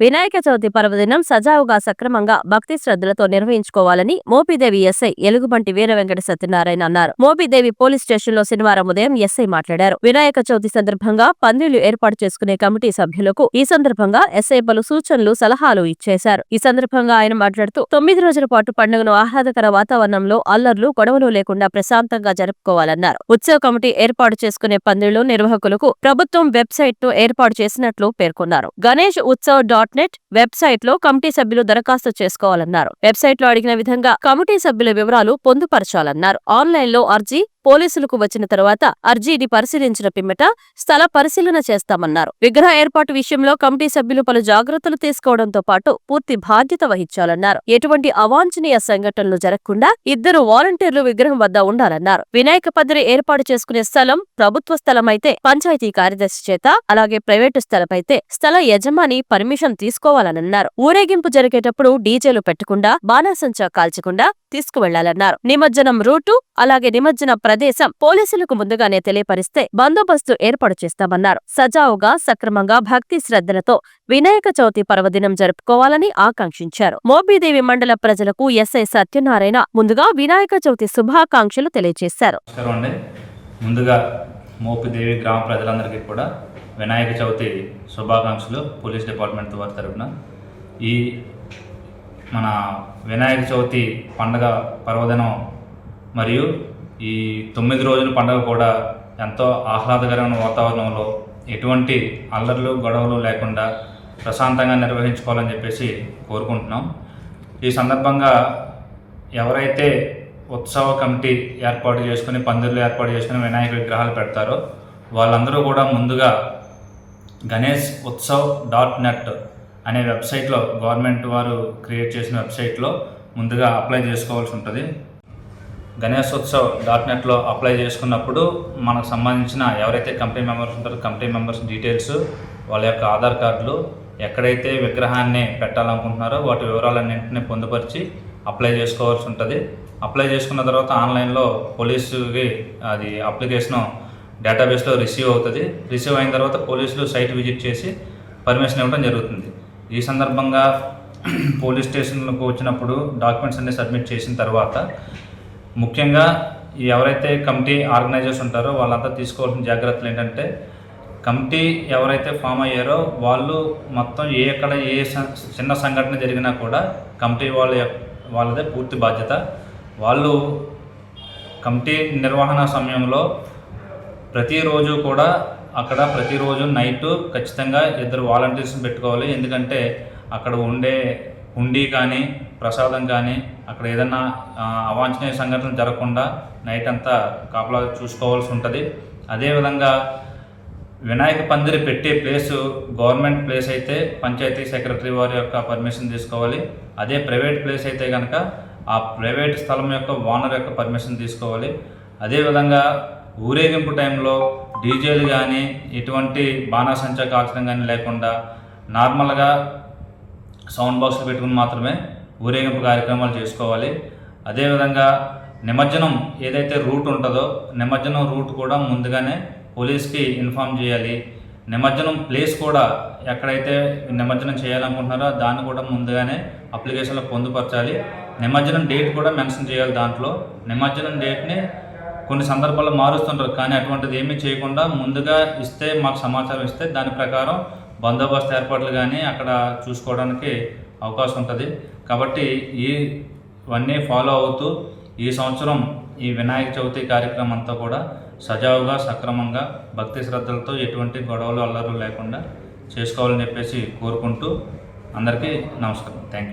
వినాయక చవితి పర్వదినం సజావుగా సక్రమంగా భక్తి శ్రద్ధలతో నిర్వహించుకోవాలని మోపిదేవి ఎస్ఐ ఎలుగుబంటి వీర వెంకట సత్యనారాయణ అన్నారు. మోపిదేవి పోలీస్ స్టేషన్లో శనివారం ఉదయం ఎస్ఐ మాట్లాడారు. వినాయక చవితి సందర్భంగా పందిళ్ళు ఏర్పాటు చేసుకునే కమిటీ సభ్యులకు ఈ సందర్భంగా ఎస్ఐ పలు సూచనలు సలహాలు ఇచ్చేశారు. ఈ సందర్భంగా ఆయన మాట్లాడుతూ తొమ్మిది రోజుల పాటు పండుగను ఆహ్లాదకర వాతావరణంలో అల్లర్లు గొడవలు లేకుండా ప్రశాంతంగా జరుపుకోవాలన్నారు. ఉత్సవ కమిటీ ఏర్పాటు చేసుకునే పందిళ్ళు నిర్వాహకులకు ప్రభుత్వం వెబ్సైట్ను ఏర్పాటు చేసినట్లు పేర్కొన్నారు. గణేష్ ఉత్సవ్ డాట్ నెట్ వెబ్సైట్లో కమిటీ సభ్యులు దరఖాస్తు చేసుకోవాలన్నారు. వెబ్సైట్లో అడిగిన విధంగా కమిటీ సభ్యుల వివరాలు పొందుపరచాలన్నారు. ఆన్లైన్లో అర్జీ పోలీసులకు వచ్చిన తర్వాత అర్జీని పరిశీలించిన పిమ్మట స్థల పరిశీలన చేస్తామన్నారు. విగ్రహ ఏర్పాటు విషయంలో కమిటీ సభ్యులు పలు జాగ్రత్తలు తీసుకోవడంతో పాటు పూర్తి బాధ్యత వహించాలన్నారు. ఎటువంటి అవాంఛనీయ సంఘటనలు జరగకుండా ఇద్దరు వాలంటీర్లు విగ్రహం వద్ద ఉండాలన్నారు. వినాయక పద్దరి ఏర్పాటు చేసుకునే స్థలం ప్రభుత్వ స్థలం అయితే పంచాయతీ కార్యదర్శి చేత అలాగే ప్రైవేటు స్థలమైతే స్థల యజమాని పర్మిషన్ తీసుకోవాలనన్నారు. ఊరేగింపు జరిగేటప్పుడు డీజేలు పెట్టకుండా బాణాసంచా కాల్చకుండా తీసుకువెళ్ళాలన్నారు. నిమజ్జనం రూటు అలాగే నిమజ్జన ప్రదేశం పోలీసులకు ముందుగానే తెలియపరిస్తే బందోబస్తు ఏర్పాటు చేస్తామన్నారు. సజావుగా సక్రమంగా భక్తి శ్రద్ధలతో వినాయక చవితి పర్వదినం జరుపుకోవాలని ఆకాంక్షించారు. మోబీదేవి మండల ప్రజలకు ఎస్ఐ సత్యనారాయణ ముందుగా వినాయక చవితి శుభాకాంక్షలు తెలియజేశారు. ముందుగా మోపిదేవి గ్రామ ప్రజలందరికీ కూడా వినాయక చవితి శుభాకాంక్షలు పోలీస్ డిపార్ట్మెంట్ వారి తరఫున ఈ మన వినాయక చవితి పండగ పర్వదినం మరియు ఈ తొమ్మిది రోజుల పండుగ కూడా ఎంతో ఆహ్లాదకరమైన వాతావరణంలో ఎటువంటి అల్లర్లు గొడవలు లేకుండా ప్రశాంతంగా నిర్వహించుకోవాలని చెప్పేసి కోరుకుంటున్నాం. ఈ సందర్భంగా ఎవరైతే ఉత్సవ కమిటీ ఏర్పాటు చేసుకుని పందిర్లు ఏర్పాటు చేసుకుని వినాయక విగ్రహాలు పెడతారో వాళ్ళందరూ కూడా ముందుగా గణేష్ ఉత్సవ్ డాట్ నెట్ అనే వెబ్సైట్లో గవర్నమెంట్ వారు క్రియేట్ చేసిన వెబ్సైట్లో ముందుగా అప్లై చేసుకోవాల్సి ఉంటుంది. గణేశోత్సవ్ డాట్ నెట్లో అప్లై చేసుకున్నప్పుడు మనకు సంబంధించిన ఎవరైతే కంపెనీ మెంబర్స్ ఉంటారో కంపెనీ మెంబర్స్ డీటెయిల్స్ వాళ్ళ యొక్క ఆధార్ కార్డులు ఎక్కడైతే విగ్రహాన్ని పెట్టాలనుకుంటున్నారో వాటి వివరాలన్నింటినీ పొందుపరిచి అప్లై చేసుకోవాల్సి ఉంటుంది. అప్లై చేసుకున్న తర్వాత ఆన్లైన్లో పోలీసుకి అది అప్లికేషన్ డేటాబేస్లో రిసీవ్ అవుతుంది. రిసీవ్ అయిన తర్వాత పోలీసులు సైట్ విజిట్ చేసి పర్మిషన్ ఇవ్వడం జరుగుతుంది. ఈ సందర్భంగా పోలీస్ స్టేషన్లకు వచ్చినప్పుడు డాక్యుమెంట్స్ అన్ని సబ్మిట్ చేసిన తర్వాత ముఖ్యంగా ఎవరైతే కమిటీ ఆర్గనైజర్స్ ఉంటారో వాళ్ళంతా తీసుకోవాల్సిన జాగ్రత్తలు ఏంటంటే కమిటీ ఎవరైతే ఫామ్ అయ్యారో వాళ్ళు మొత్తం ఏ ఎక్కడ ఏ చిన్న సంఘటన జరిగినా కూడా కమిటీ వాళ్ళ వాళ్ళదే పూర్తి బాధ్యత. వాళ్ళు కమిటీ నిర్వహణ సమయంలో ప్రతిరోజు కూడా అక్కడ ప్రతిరోజు నైట్ ఖచ్చితంగా ఇద్దరు వాలంటీర్స్ని పెట్టుకోవాలి. ఎందుకంటే అక్కడ ఉండే హుండీ కానీ ప్రసాదం కానీ అక్కడ ఏదైనా అవాంఛనీయ సంఘటనలు జరగకుండా నైట్ అంతా కాపలా చూసుకోవాల్సి ఉంటుంది. అదేవిధంగా వినాయక పందిరి పెట్టే ప్లేసు గవర్నమెంట్ ప్లేస్ అయితే పంచాయతీ సెక్రటరీ వారి యొక్క పర్మిషన్ తీసుకోవాలి. అదే ప్రైవేట్ ప్లేస్ అయితే కనుక ఆ ప్రైవేట్ స్థలం యొక్క ఓనర్ యొక్క పర్మిషన్ తీసుకోవాలి. అదేవిధంగా ఊరేగింపు టైంలో డీజేలు కానీ ఎటువంటి బాణాసంచా కాల్చడం కానీ లేకుండా నార్మల్గా సౌండ్ బాక్స్లు పెట్టుకుని మాత్రమే ఊరేగింపు కార్యక్రమాలు చేసుకోవాలి. అదేవిధంగా నిమజ్జనం ఏదైతే రూట్ ఉంటుందో నిమజ్జనం రూట్ కూడా ముందుగానే పోలీస్కి ఇన్ఫామ్ చేయాలి. నిమజ్జనం ప్లేస్ కూడా ఎక్కడైతే నిమజ్జనం చేయాలనుకుంటున్నారో దాన్ని కూడా ముందుగానే అప్లికేషన్లో పొందుపరచాలి. నిమజ్జనం డేట్ కూడా మెన్షన్ చేయాలి దాంట్లో. నిమజ్జనం డేట్ని కొన్ని సందర్భాల్లో మారుస్తుంటారు కానీ అటువంటిది ఏమీ చేయకుండా ముందుగా ఇస్తే మాకు సమాచారం ఇస్తే దాని ప్రకారం బందోబస్తు ఏర్పాట్లు కానీ అక్కడ చూసుకోవడానికి అవకాశం ఉంటుంది కాబట్టి ఈ ఇవన్నీ ఫాలో అవుతూ ఈ సంవత్సరం ఈ వినాయక చవితి కార్యక్రమం అంతా కూడా సజావుగా సక్రమంగా భక్తి శ్రద్ధలతో ఎటువంటి గొడవలు అల్లర్లు లేకుండా చేసుకోవాలని చెప్పేసి కోరుకుంటూ అందరికీ నమస్కారం. Thank you